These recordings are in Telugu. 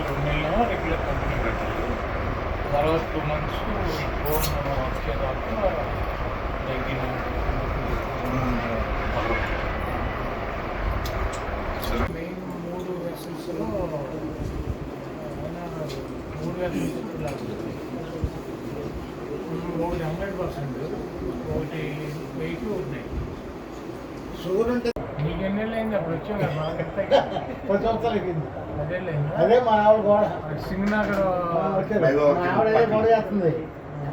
వెళ్ళాలి. నాలుగు నెలలు రెగ్యులర్ కంపెనీ పెట్టాలి తర్వాత టూ మంత్స్ ఫోన్ వచ్చేదాకా తగ్గిన మెయిన్ మూడు వెసల్స్లో మూడు వెసల్స్ ఒకటి హండ్రెడ్ పర్సెంట్ ఒకటి వెయిట్ ఉన్నాయి షుగర్ ఉంటే నీకు ఎన్ని అయింది అప్పుడు వచ్చావు కదా మాకు ఎంత పది సంవత్సరాలు ఎక్కింది అదే అదే మా ఆవిడ కూడా. సింగనగర్. మా ఆవిడ అదే గొడవ చేస్తుంది.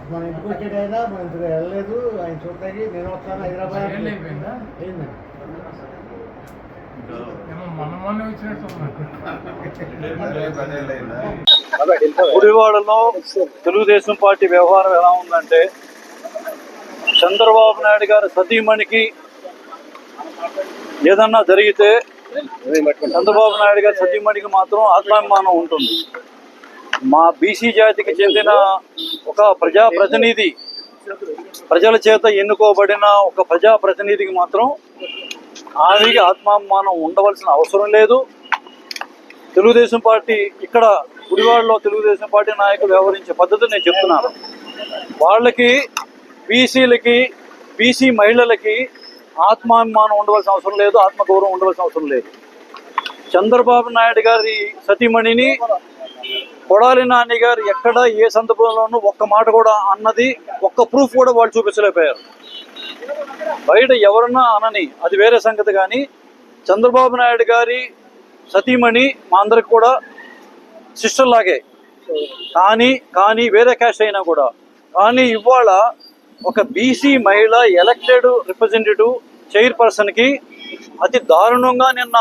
మన ఇంటికి వచ్చేటైనా మన ఇంటికి వెళ్ళలేదు ఆయన చూడటానికి నేను వస్తాను హైదరాబాద్. అయిపోయిందా? వచ్చినట్టు గుడివాడలో తెలుగుదేశం పార్టీ వ్యవహారం ఎలా ఉందంటే చంద్రబాబు నాయుడు గారి సతీమణికి ఏదన్నా జరిగితే చంద్రబాబు నాయుడు గారి సతీమణికి మాత్రం ఆత్మాభిమానం ఉంటుంది. మా బీసీ జాతికి చెందిన ఒక ప్రజా ప్రతినిధి ప్రజల చేత ఎన్నుకోబడిన ఒక ప్రజా ప్రతినిధికి మాత్రం ఆమెకి ఆత్మాభిమానం ఉండవలసిన అవసరం లేదు. తెలుగుదేశం పార్టీ ఇక్కడ గుడివాడలో తెలుగుదేశం పార్టీ నాయకులు వ్యవహరించే పద్ధతి నేను చెప్తున్నాను. వాళ్ళకి బీసీలకి బీసీ మహిళలకి ఆత్మాభిమానం ఉండవలసిన అవసరం లేదు ఆత్మగౌరవం ఉండవలసిన అవసరం లేదు. చంద్రబాబు నాయుడు గారి సతీమణిని కొడాలి నాని గారు ఎక్కడ ఏ సందర్భంలోనూ ఒక్క మాట కూడా అన్నది ఒక్క ప్రూఫ్ కూడా వాళ్ళు చూపించలేకపోయారు. బయట ఎవరన్నా అనని అది వేరే సంగతి కానీ చంద్రబాబు నాయుడు గారి సతీమణి మా అందరికి కూడా సిస్టర్ లాగే. కానీ కానీ వేరే క్యాస్ట్ అయినా కూడా. కానీ ఇవాళ ఒక బీసీ మహిళ ఎలక్టెడ్ రిప్రజెంటేటివ్ చైర్పర్సన్కి అతి దారుణంగా నిన్న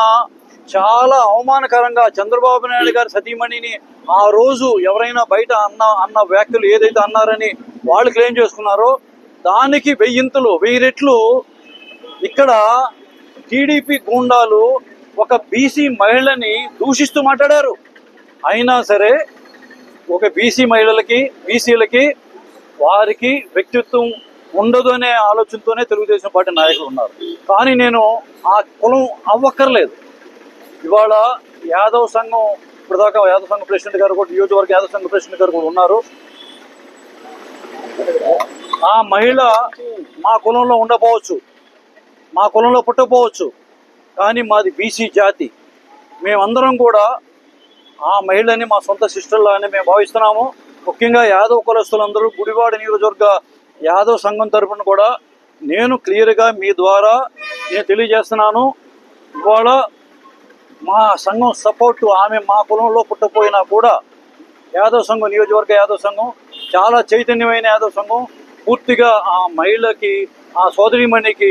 చాలా అవమానకరంగా చంద్రబాబు నాయుడు గారి సతీమణిని ఆ రోజు ఎవరైనా బయట అన్న అన్న వ్యాఖ్యలు ఏదైతే అన్నారని వాళ్ళు క్లెయిమ్ చేసుకున్నారో దానికి వెయ్యింతలు వెయ్యి రెట్లు ఇక్కడ టీడీపీ గూండాలు ఒక బీసీ మహిళని దూషిస్తూ మాట్లాడారు. అయినా సరే ఒక బీసీ మహిళలకి బీసీలకి వారికి వ్యక్తిత్వం ఉండదు అనే ఆలోచనతోనే తెలుగుదేశం పార్టీ నాయకులు ఉన్నారు. కానీ నేను ఆ కులం అవ్వక్కర్లేదు. ఇవాళ యాదవ్ సంఘం ఇప్పటిదాకా యాదవ్ సంఘం ప్రెసిడెంట్ గారు కూడా నియోజకవర్గ యాదవ్ సంఘం ప్రెసిడెంట్ గారు కూడా ఉన్నారు. ఆ మహిళ మా కులంలో ఉండపోవచ్చు. మా కులంలో పుట్టకపోవచ్చు. కానీ మాది బీసీ జాతి. మేమందరం కూడా ఆ మహిళని మా సొంత సిస్టర్లానే మేము భావిస్తున్నాము. ముఖ్యంగా యాదవ్ కులస్తులందరూ గుడివాడ నియోజకవర్గ యాదవ్ సంఘం తరపున కూడా నేను క్లియర్గా మీ ద్వారా నేను తెలియజేస్తున్నాను. ఇవాళ మా సంఘం సపోర్టు ఆమె మా కులంలో పుట్టపోయినా కూడా యాదవ్ సంఘం నియోజకవర్గ యాదవ్ సంఘం చాలా చైతన్యమైన యాదవ్ సంఘం. పూర్తిగా ఆ మహిళకి ఆ సోదరిమణికి